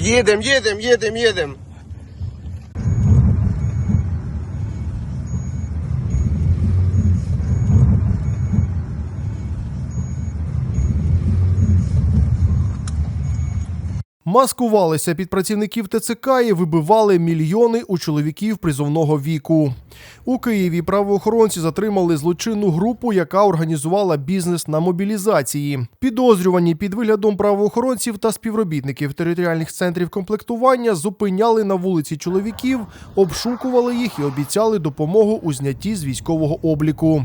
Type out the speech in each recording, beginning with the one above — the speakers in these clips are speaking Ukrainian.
Yedim, yedim, yedim, yedim. Маскувалися під працівників ТЦК і вибивали мільйони у чоловіків призовного віку. У Києві правоохоронці затримали злочинну групу, яка організувала бізнес на мобілізації. Підозрювані під виглядом правоохоронців та співробітників територіальних центрів комплектування зупиняли на вулиці чоловіків, обшукували їх і обіцяли допомогу у знятті з військового обліку.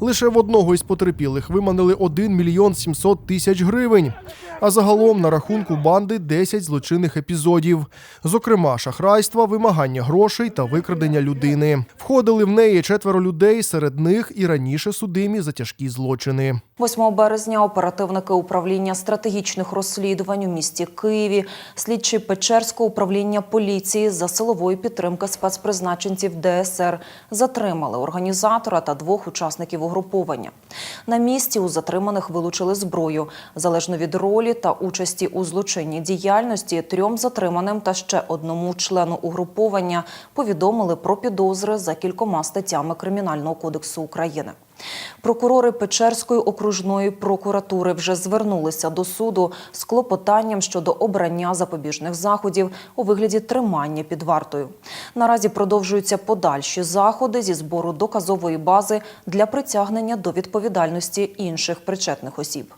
Лише в одного із потерпілих виманили 1 мільйон 700 тисяч гривень. А загалом на рахунку банди 10 злочинних епізодів, зокрема шахрайства, вимагання грошей та викрадення людини. Входили в неї четверо людей, серед них і раніше судимі за тяжкі злочини. 8 березня оперативники управління стратегічних розслідувань у місті Києві, слідчі Печерського управління поліції за силової підтримки спецпризначенців ДСР затримали організатора та двох учасників угруповання. На місці у затриманих вилучили зброю. Залежно від ролі та участі у злочинній діяльності, трьом затриманим та ще одному члену угруповання повідомили про підозри кількома статтями Кримінального кодексу України. Прокурори Печерської окружної прокуратури вже звернулися до суду з клопотанням щодо обрання запобіжних заходів у вигляді тримання під вартою. Наразі продовжуються подальші заходи зі збору доказової бази для притягнення до відповідальності інших причетних осіб.